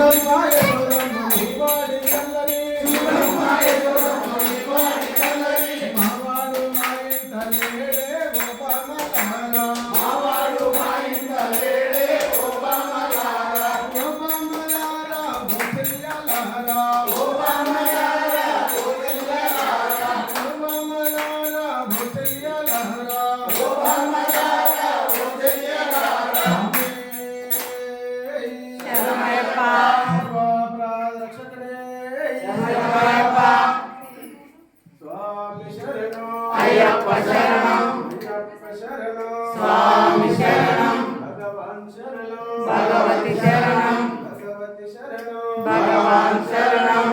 ಶಿವಮಾಯ ಶಿವಮಾಯ స్వామి శరణం. భగవతి శరణం. భగవాన్ శరణం.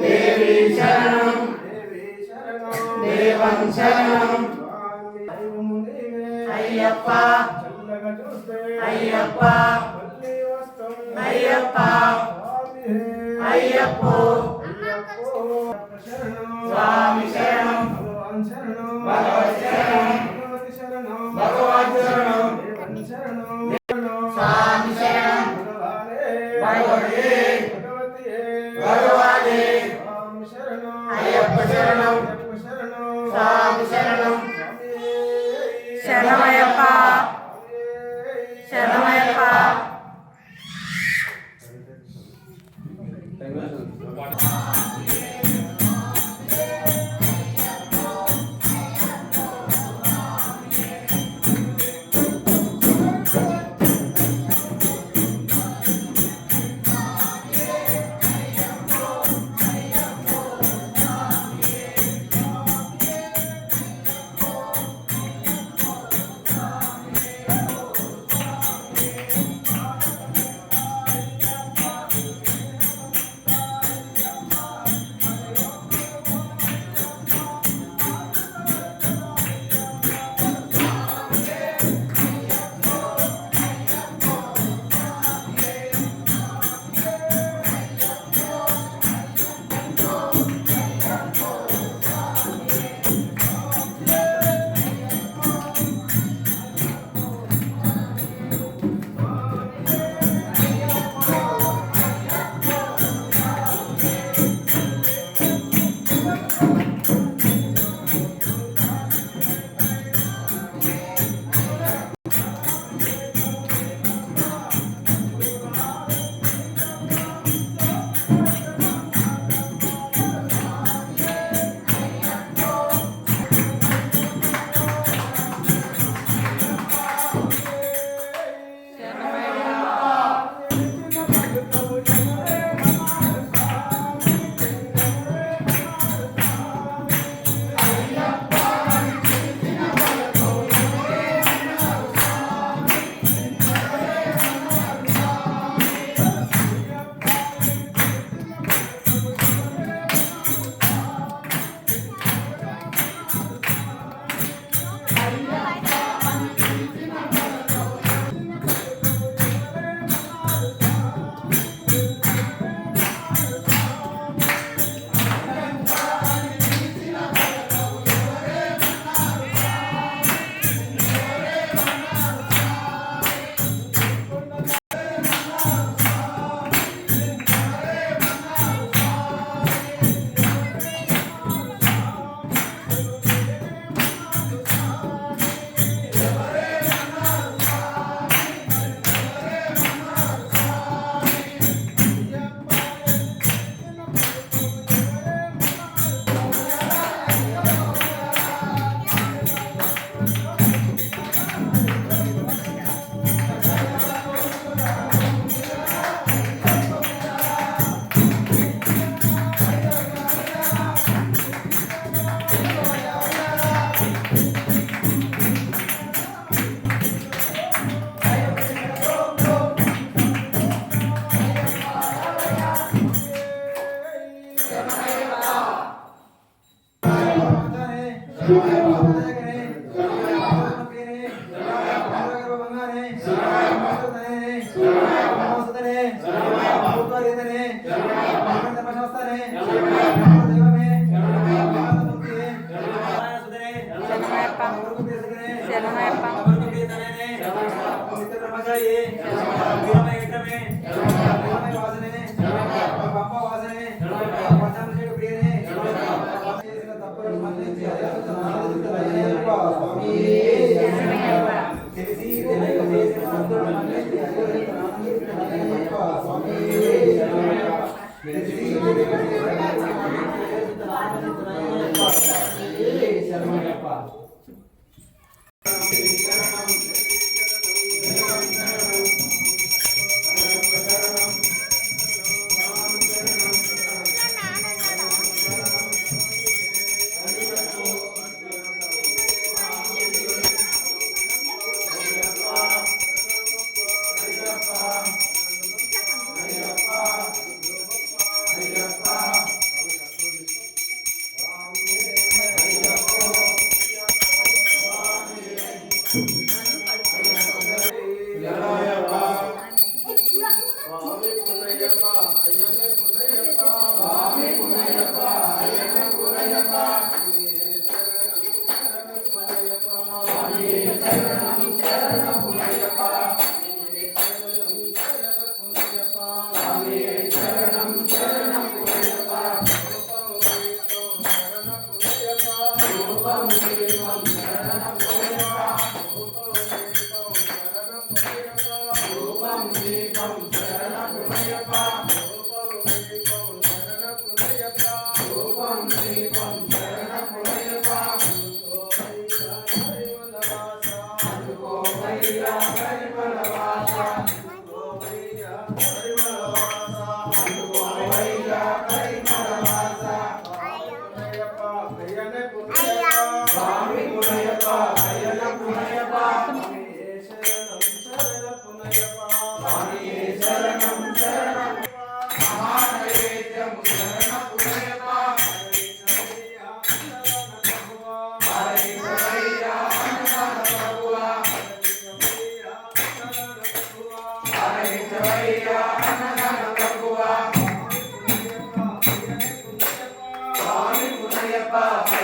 దేవి శరణం. దేవం శరణం. అయ్యప్ప. అయ్యప్ప. అయ్యప్ప. అయ్యప్ప. స్వామి శరణం.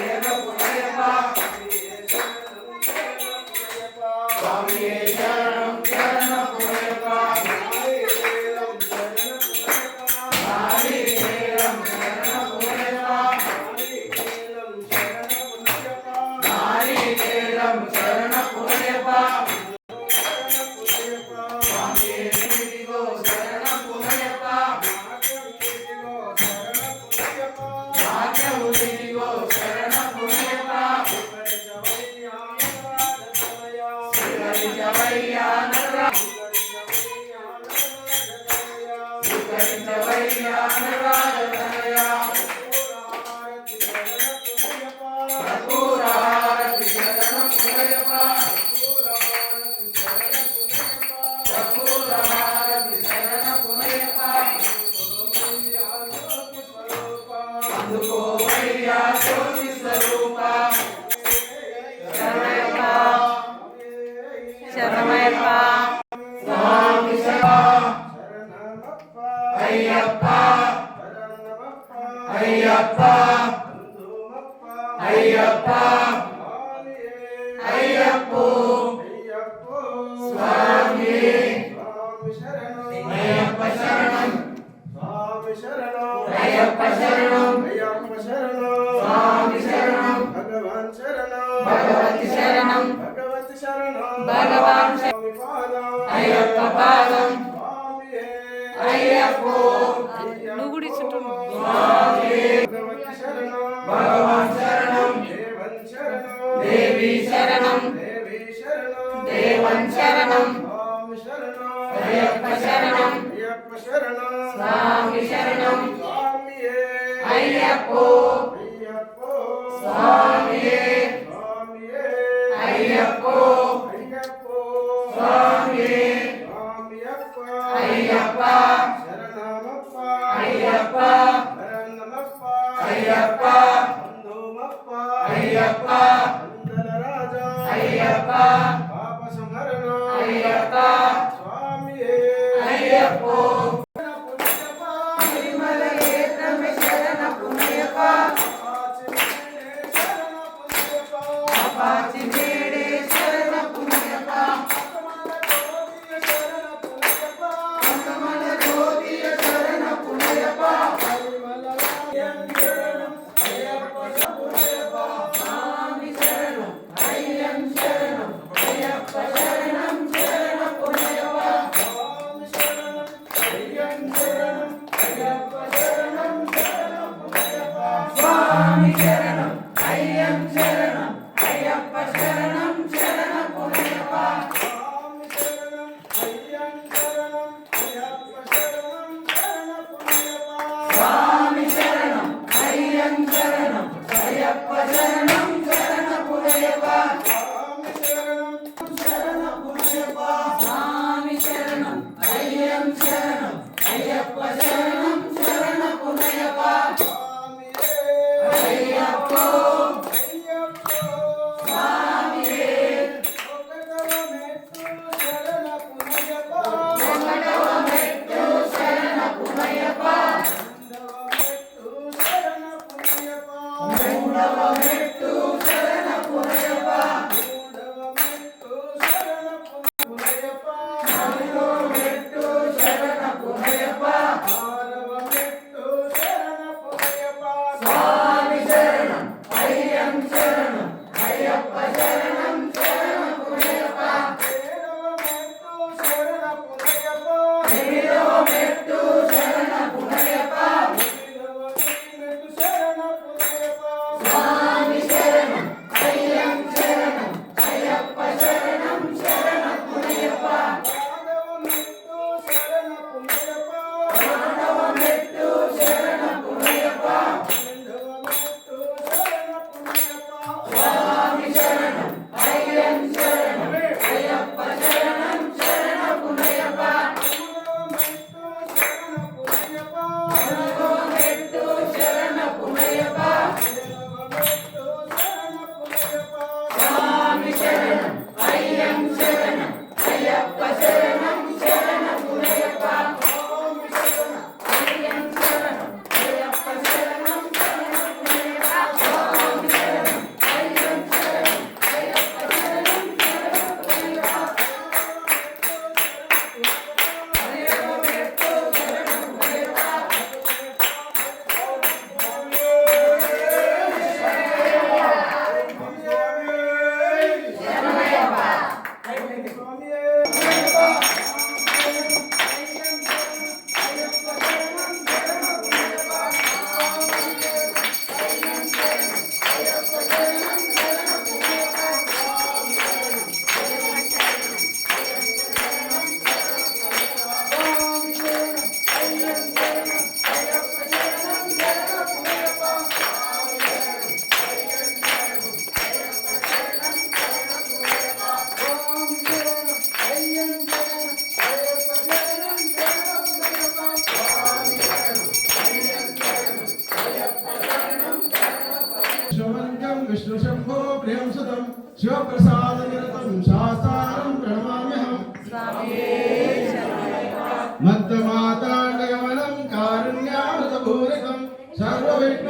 Yeah, yeah, yeah. శరణం భగవత్ శరణం. భగవాన్ అయ్యప్ప పాదం. అయ్యప్పో. నువ్వు కూడా ఇచ్చుంటున్నావు భగవాన్ శరణం. దేవి శరణం. దేవన్ శరణం. అయ్యప్ప శరణం. అయ్యప్ప శరణం. ஐயப்போ.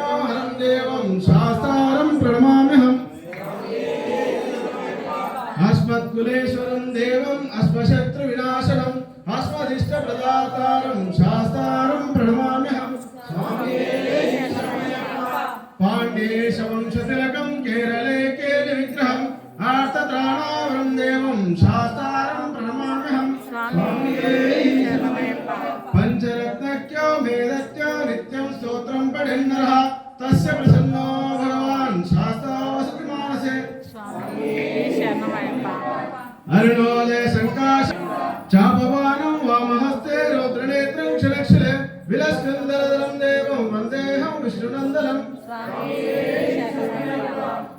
సర్వవిఘ్నోహరం దేవం శాస్త్రం ప్రణమామ్యహం అస్మత్కులేశ్వరం దేవం అస్మశత్రు వినాశనం అస్మదిష్ట ప్రదాతారం శాస్త్రం అరుణోదయ సంకాశ చాపవానం వామహస్తే రౌద్రనేత్రం క్షణక్షణే విలస్కందరదరం దేవం వందేహం విష్ణునందనం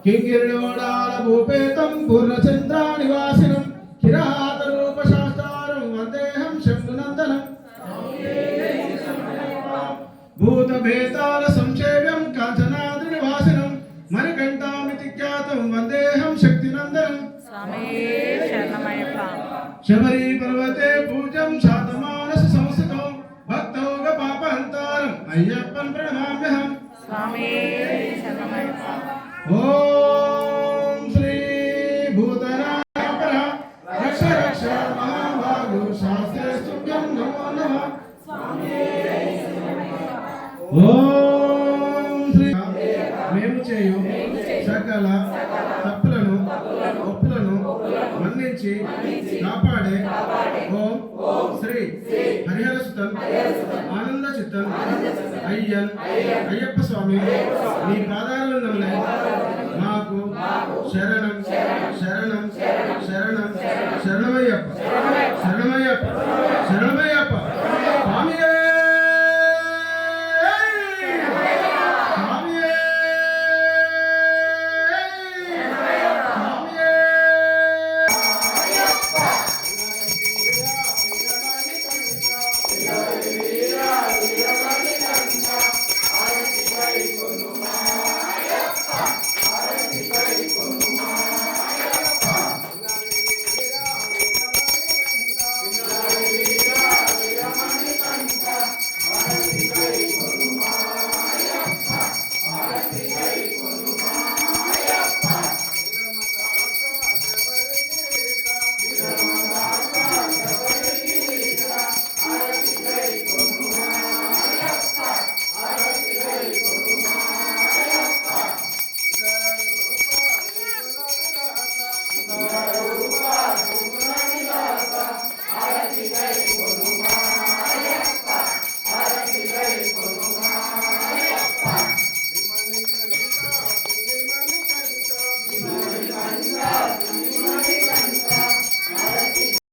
కింగిరిణోడాల భూపేతం పూర్ణచంద్ర నివాసినం కిరాత రూప శాస్త్రం వందేహం శంభునందనం భూత భేతాల సంక్షేప్యం కాంచనాద్రి నివాసినం మణికంఠామితి ఖ్యాతం వందేహం శక్తినందనం శబరి పర్వతే పూజం శాతమానస సంస్థితం భక్తౌగ పాపహంతారం అయ్యప్పన్ ప్రణమామ్యహం మన్నించి కాపాడే ఓం శ్రీ హరిహర సుతం ఆనంద చిత్తం అయ్యన్ అయ్యప్ప స్వామి మీ పాదాలను నమ్మే